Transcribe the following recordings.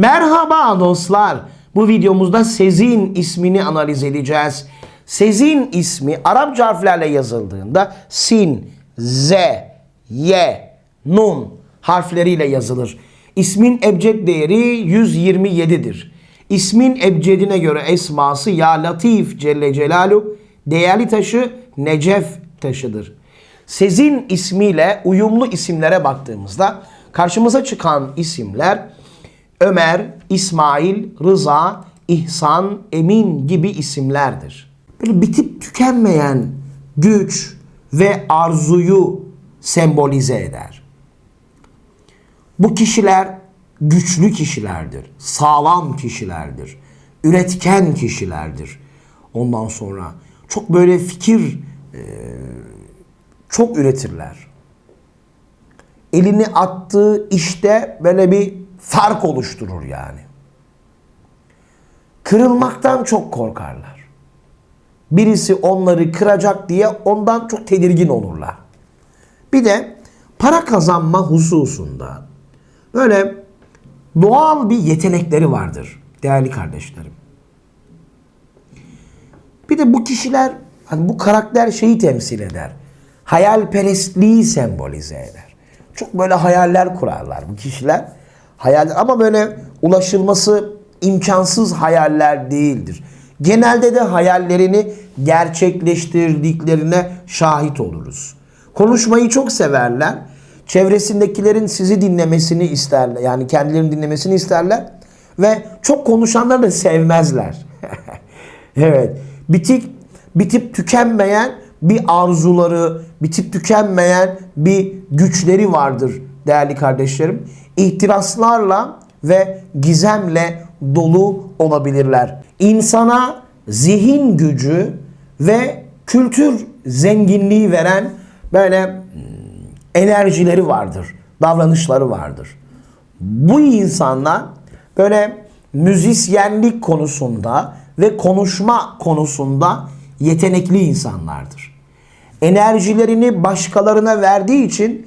Merhaba dostlar. Bu videomuzda Sezin ismini analiz edeceğiz. Sezin ismi Arapça harflerle yazıldığında Sin, Z, Y, Nun harfleriyle yazılır. İsmin ebced değeri 127'dir. İsmin ebcedine göre esması Ya Latif Celle Celalu değerli taşı Necef taşıdır. Sezin ismiyle uyumlu isimlere baktığımızda karşımıza çıkan isimler Ömer, İsmail, Rıza, İhsan, Emin gibi isimlerdir. Böyle bitip tükenmeyen güç ve arzuyu sembolize eder. Bu kişiler güçlü kişilerdir, sağlam kişilerdir, üretken kişilerdir. Ondan sonra çok böyle fikir e, çok üretirler. Elini attığı işte böyle bir fark oluşturur yani. Kırılmaktan çok korkarlar. Birisi onları kıracak diye ondan çok tedirgin olurlar. Bir de para kazanma hususunda böyle doğal bir yetenekleri vardır değerli kardeşlerim. Bir de bu kişiler hani bu karakter şeyi temsil eder. Hayalperestliği sembolize eder. Çok böyle hayaller kurarlar bu kişiler. Hayaller ama böyle ulaşılması imkansız hayaller değildir. Genelde de hayallerini gerçekleştirdiklerine şahit oluruz. Konuşmayı çok severler. Çevresindekilerin sizi dinlemesini isterler. Yani kendilerini dinlemesini isterler. Ve çok konuşanları da sevmezler. evet. Bitik, bitip tükenmeyen bir arzuları, bitip tükenmeyen bir güçleri vardır değerli kardeşlerim. İhtiraslarla ve gizemle dolu olabilirler. İnsana zihin gücü ve kültür zenginliği veren böyle hmm, enerjileri vardır, davranışları vardır. Bu insanlar böyle müzisyenlik konusunda ve konuşma konusunda yetenekli insanlardır. Enerjilerini başkalarına verdiği için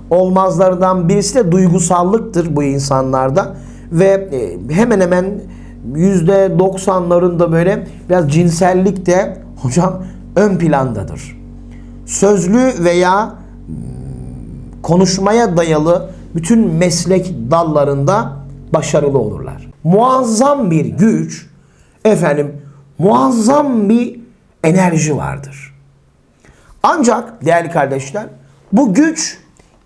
olmazlardan birisi de duygusallıktır bu insanlarda ve e, hemen hemen yüzde doksanlarında böyle biraz cinsellik de hocam ön plandadır. Sözlü veya hmm, konuşmaya dayalı bütün meslek dallarında başarılı olurlar. Muazzam bir güç, efendim muazzam bir enerji vardır. Ancak değerli kardeşler bu güç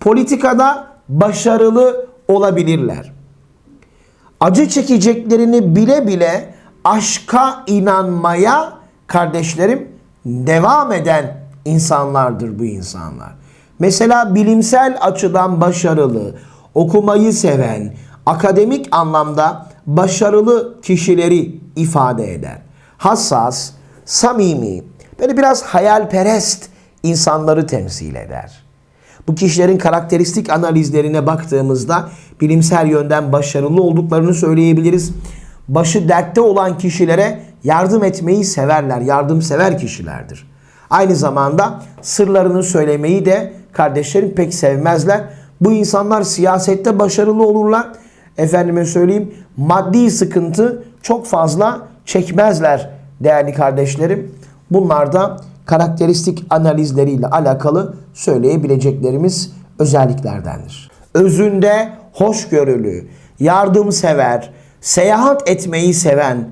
Politikada başarılı olabilirler. Acı çekeceklerini bile bile aşka inanmaya kardeşlerim devam eden insanlardır bu insanlar. Mesela bilimsel açıdan başarılı, okumayı seven, akademik anlamda başarılı kişileri ifade eder. Hassas, samimi, böyle biraz hayalperest insanları temsil eder. Bu kişilerin karakteristik analizlerine baktığımızda bilimsel yönden başarılı olduklarını söyleyebiliriz. Başı dertte olan kişilere yardım etmeyi severler. Yardımsever kişilerdir. Aynı zamanda sırlarını söylemeyi de kardeşlerim pek sevmezler. Bu insanlar siyasette başarılı olurlar. Efendime söyleyeyim maddi sıkıntı çok fazla çekmezler değerli kardeşlerim. Bunlar da karakteristik analizleriyle alakalı söyleyebileceklerimiz özelliklerdendir. Özünde hoşgörülü, yardımsever, seyahat etmeyi seven,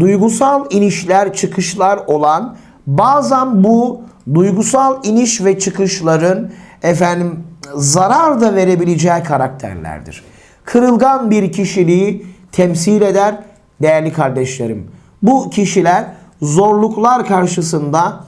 duygusal inişler çıkışlar olan bazen bu duygusal iniş ve çıkışların efendim zarar da verebileceği karakterlerdir. Kırılgan bir kişiliği temsil eder değerli kardeşlerim. Bu kişiler zorluklar karşısında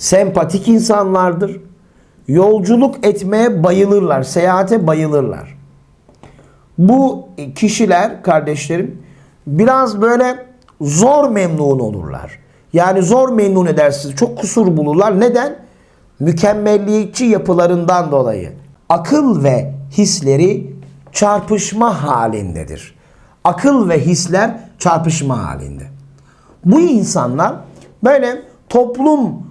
Sempatik insanlardır. Yolculuk etmeye bayılırlar. Seyahate bayılırlar. Bu kişiler kardeşlerim biraz böyle zor memnun olurlar. Yani zor memnun edersiniz. Çok kusur bulurlar. Neden? Mükemmelliyetçi yapılarından dolayı. Akıl ve hisleri çarpışma halindedir. Akıl ve hisler çarpışma halinde. Bu insanlar böyle toplum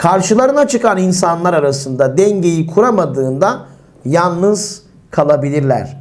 Karşılarına çıkan insanlar arasında dengeyi kuramadığında yalnız kalabilirler.